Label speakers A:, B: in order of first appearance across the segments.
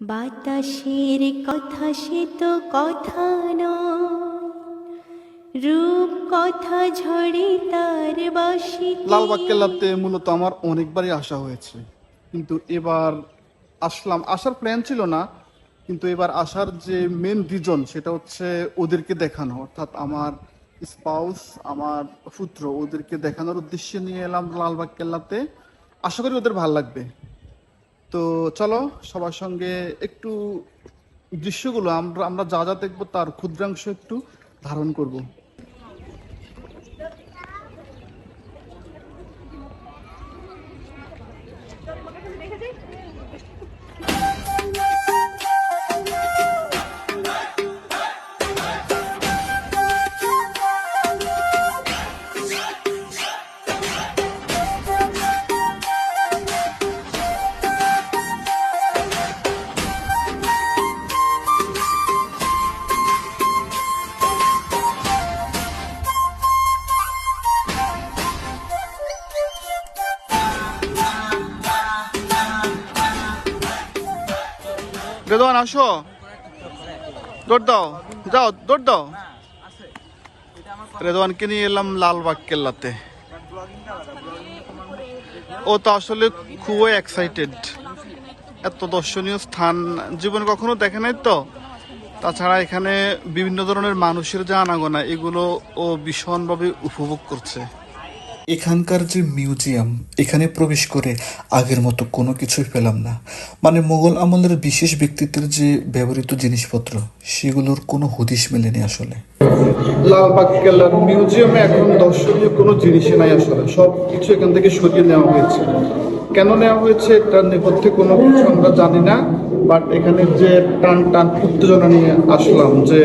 A: বাতাসের কথা সে তো কথা রূপ কথা ঝরে তার বাসি
B: লালবাগ কেল্লাতে মূলত আমার অনেকবারই আসা হয়েছে। কিন্তু এবার আসলাম, আসার প্ল্যান ছিল না, কিন্তু এবার আসার যে মেন রিজন সেটা হচ্ছে ওদেরকে দেখানো। অর্থাৎ আমার স্পাউস আমার পুত্র, ওদেরকে দেখানোর উদ্দেশ্যে নিয়ে এলাম লালবাগ কেল্লাতে আশা করি ওদের ভালো লাগবে। তো চলো, সবার সঙ্গে একটু দৃশ্যগুলো, আমরা আমরা যা যা দেখব তার ক্ষুদ্রাংশ একটু ধারণ করব। রেদওয়ান, আসো। দৌড় দাও। যাও, দৌড় দাও। রেদওয়ানকে নিয়ে এলাম লালবাগ কেল্লাতে। ও তো আসলে খুবই এক্সাইটেড এত দর্শনীয় স্থান, জীবনে কখনো দেখে নাই তো? তাছাড়া এখানে বিভিন্ন ধরনের মানুষের যে আনাগোনা, এগুলো ও ভীষণভাবে উপভোগ করছে।
C: এখানকার যে মিউজিয়াম, এখানে প্রবেশ করে আগের মতো কোনো কিছুই পেলাম না। মানে মোগল আমলের বিশেষ ব্যক্তিত্বের যে ব্যবহৃত জিনিসপত্র, সেগুলোর কোনো হদিশ মেলেনি আসলে।
B: লালবাগ কেল্লার মিউজিয়ামে এখন দর্শনীয় কোনো জিনিসই নাই আসলে। সব কিছু এখান থেকে সরিয়ে নেওয়া হয়েছে। কেন নেওয়া হয়েছে তার নেপথ্যে কোনো কিছু আমরা জানি না। বাট এখানে যে টান টান উত্তেজনা নিয়ে আসলাম, যে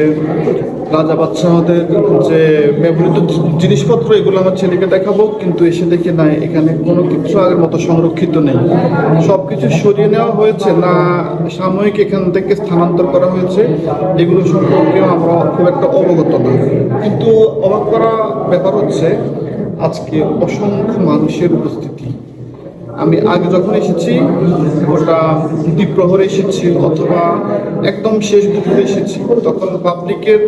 B: রাজা বাদশাহদের যে ব্যবহৃত জিনিসপত্র, এগুলো আমার ছেলেকে দেখাবো, কিন্তু এসে দেখে না, এখানে কোনো কিছু আগের মতো সংরক্ষিত নেই। সব কিছু সরিয়ে নেওয়া হয়েছে, না সাময়িক এখান থেকে স্থানান্তর করা হয়েছে, এগুলো সম্পর্কেও আমরা খুব একটা অবগত না। কিন্তু অবাক করা ব্যাপার হচ্ছে, আজকে অসংখ্য মানুষের উপস্থিতি। আমি আগে যখন এসেছি, ওটা দ্বীপ্রহরে এসেছি অথবা একদম শেষ দুপুরে এসেছি, তখন পাবলিকের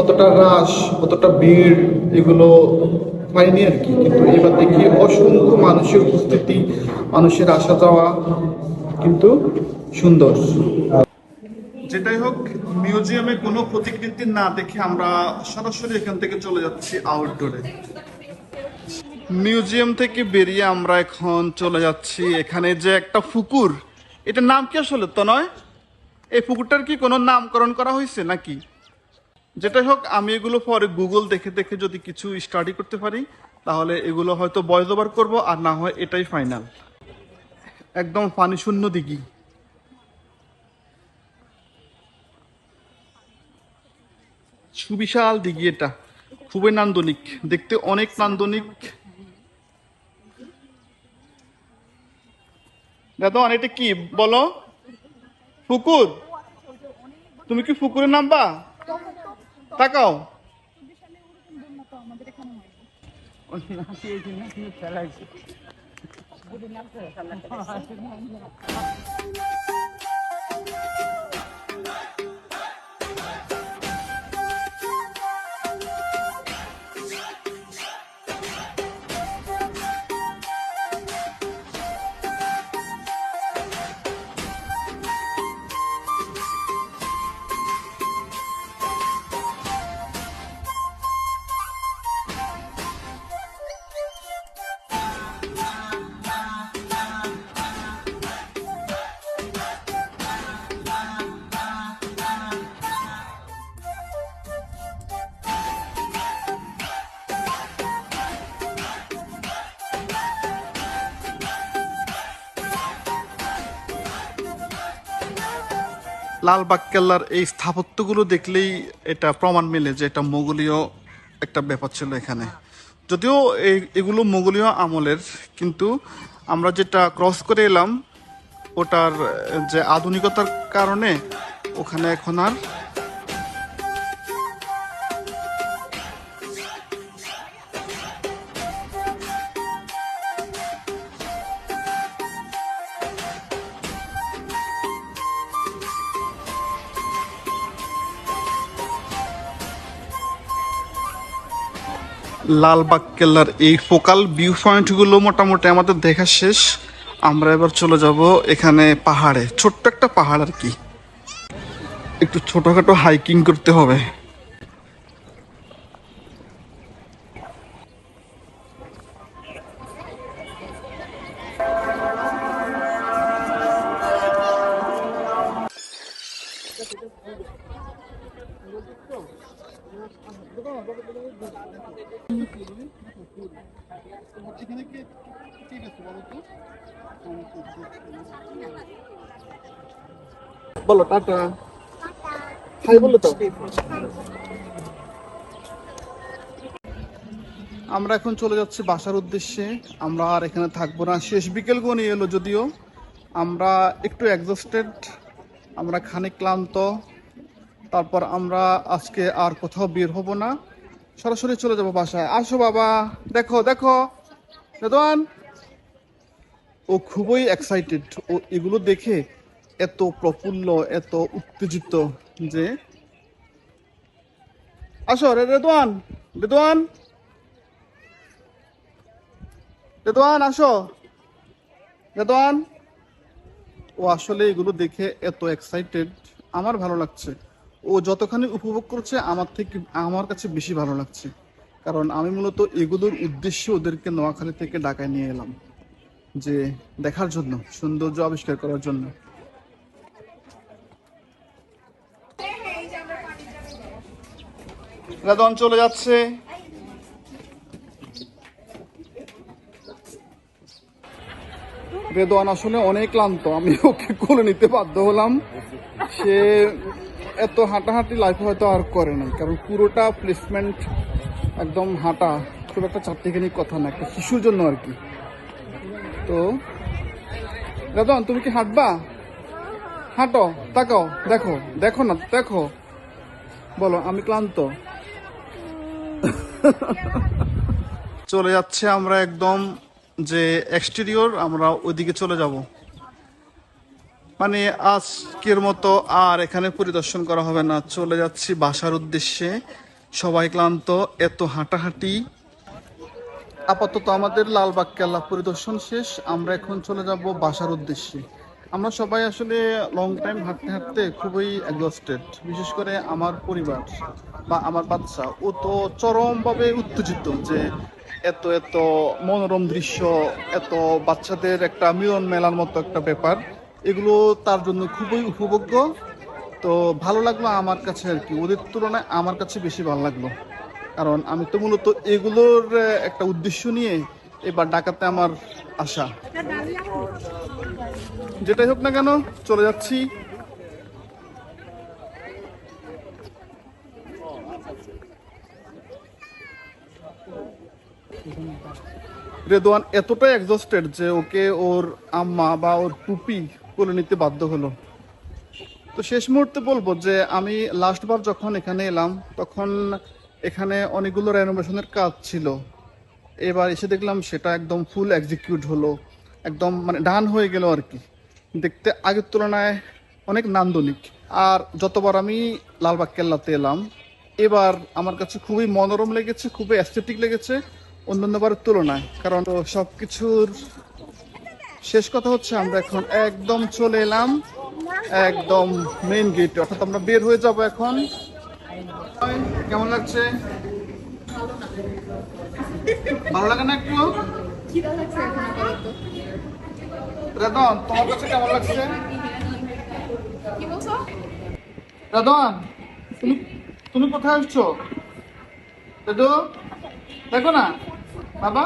B: অতটা রাশ, অতটা ভিড় এগুলো পাইনি আর কি। কিন্তু এবার দেখি অসংখ্য মানুষের উপস্থিতি, মানুষের আসা যাওয়া কিন্তু সুন্দর। যেটাই হোক, মিউজিয়ামে কোনো প্রতিকৃতি না দেখে আমরা সরাসরি এখান থেকে চলে যাচ্ছি আউটডোরে মিউজিয়াম থেকে বেরিয়ে আমরা এখন চলে যাচ্ছি। এখানে যে একটা পুকুর, এটার নাম কি আসলে তো নয় এই পুকুরটার কি কোনো নামকরণ করা হয়েছে নাকি? যেটাই হোক, আমি এগুলো পরে গুগল দেখে দেখে যদি কিছু স্টাডি করতে পারি, তাহলে এগুলো হয়তো বয়স ওভার করব, আর না হয় এটাই ফাইনাল একদম পানি শূন্য দিঘি। সুবিশাল দিঘি এটা। খুবই নান্দনিক। দেখতে অনেক নান্দনিক। দাদা এটা কি? বলো। ফুকুর। তুমি কি পুকুরের নাম বা তাকাও। লালবাগ কেল্লার এই স্থাপত্যগুলো দেখলেই এটা প্রমাণ মিলে যে এটা মোগলীয় একটা ব্যাপার ছিল এখানে। যদিও এগুলো মোগলীয় আমলের, কিন্তু আমরা যেটা ক্রস করে এলাম, ওটার, যে আধুনিকতার কারণে ওখানে এখন আর লালবাগ কেল্লার এই ফোকাল ভিউ পয়েন্টগুলো মোটামুটি আমাদের দেখা শেষ। আমরা এবার চলে যাব এখানে পাহাড়ে। ছোট্ট একটা পাহাড় আর কি। একটু ছোটোখাটো হাইকিং করতে হবে। বলো, টাটা। হাই বলো তো। আমরা এখন চলে যাচ্ছি বাসার উদ্দেশ্যে। আমরা আর এখানে থাকব না। শেষ বিকেল গনি এলো যদিও। আমরা একটু এক্সস্টেড আমরা খানিক ক্লান্ত। তারপর আমরা আজকে আর কোথাও বের হব না। সরাসরি চলে যাব বাসায়। আসো বাবা, দেখো দেখো। রেদওয়ান ও খুবই এক্সাইটেড ও এগুলো দেখে এত প্রফুল্ল, এত উত্তেজিত যে আসো রে রেদওয়ান রেদওয়ান রেদওয়ান আসো। রেদওয়ান ও আসলে এগুলো দেখে এত এক্সাইটেড আমার ভালো লাগছে। ও যতখানি উপভোগ করছে, আমার থেকে, আমার কাছে বেশি ভালো লাগছে। কারণ আমি মূলত এগুলোর উদ্দেশ্যে ওদেরকে নোয়াখালী থেকে ঢাকায় নিয়ে এলাম। যে দেখার জন্য, সৌন্দর্য আবিষ্কার করার জন্য। চলে যাচ্ছে। রেদওয়ান আসলে অনেক ক্লান্ত। আমি ওকে কোলে নিতে বাধ্য হলাম। সে এত হাঁটাহাঁটি লাইফে হয়তো আর করে নাই, কারণ পুরোটা প্লেসমেন্ট একদম হাঁটা খুব একটা চারটিখানি কথা না, একটা শিশুর জন্য আর কি। তো রেদওয়ান তুমি কি হাঁটবা? হাঁটো, তাকাও, দেখো দেখো না, দেখো। বলো, আমি ক্লান্ত। চলে যাচ্ছে আমরা একদম যে এক্সটেরিয়র আমরা ওইদিকে চলে যাব। মানে আজকের মতো আর এখানে পরিদর্শন করা হবে না। চলে যাচ্ছি বাসার উদ্দেশ্যে। সবাই ক্লান্ত, এত হাঁটাহাঁটি আপাতত আমাদের লালবাগ কেল্লা পরিদর্শন শেষ। আমরা এখন চলে যাব বাসার উদ্দেশ্যে। আমরা সবাই আসলে লং টাইম হাঁটতে হাঁটতে খুবই এক্সস্টেড বিশেষ করে আমার পরিবার বা আমার বাচ্চা। ও তো চরমভাবে উত্তেজিত যে এত এত মনোরম দৃশ্য, এত বাচ্চাদের একটা মিলন মেলার মতো একটা ব্যাপার। এগুলো তার জন্য খুবই উপভোগ্য। তো ভালো লাগল আমার কাছে আর কি। ওদের তুলনায় আমার কাছে বেশি ভালো লাগল। কারণ আমি তো মূলত এগুলোর একটা উদ্দেশ্য নিয়ে এবার ডাকাতে আমার আশা। যেটাই হোক না কেন, চলে যাচ্ছি। রেদোয়ান এতটাই এক্সস্টেড যে ওকে ওর আম্মা বা ওর টুপি কোলে নিতে বাধ্য হলো। তো শেষ মুহূর্তে বলব যে আমি লাস্ট বার যখন এখানে এলাম, তখন এখানে অনেকগুলো রেনোভেশনের কাজ ছিল। এবার এসে দেখলাম সেটা একদম ফুল এক্সিকিউট হলো। একদম মানে ডান হয়ে গেল আর কি। দেখতে আগের তুলনায় অনেক নান্দনিক। আর যতবার আমি লালবাগ কেল্লাতে এলাম, এবার আমার কাছে খুবই মনোরম লেগেছে, খুবই অ্যাস্থেটিক লেগেছে অন্যান্যবারের তুলনায়। কারণ সব কিছুর শেষ কথা হচ্ছে আমরা এখন একদম চলে এলাম, একদম মেইন গেট অর্থাৎ আমরা বের হয়ে যাব এখন কেমন লাগছে? ভালো লাগে না একটু রাদন তোমার কাছে কেমন লাগছে? রাদন তুমি তুমি কোথায় আসছো? দেখো না, বাবা।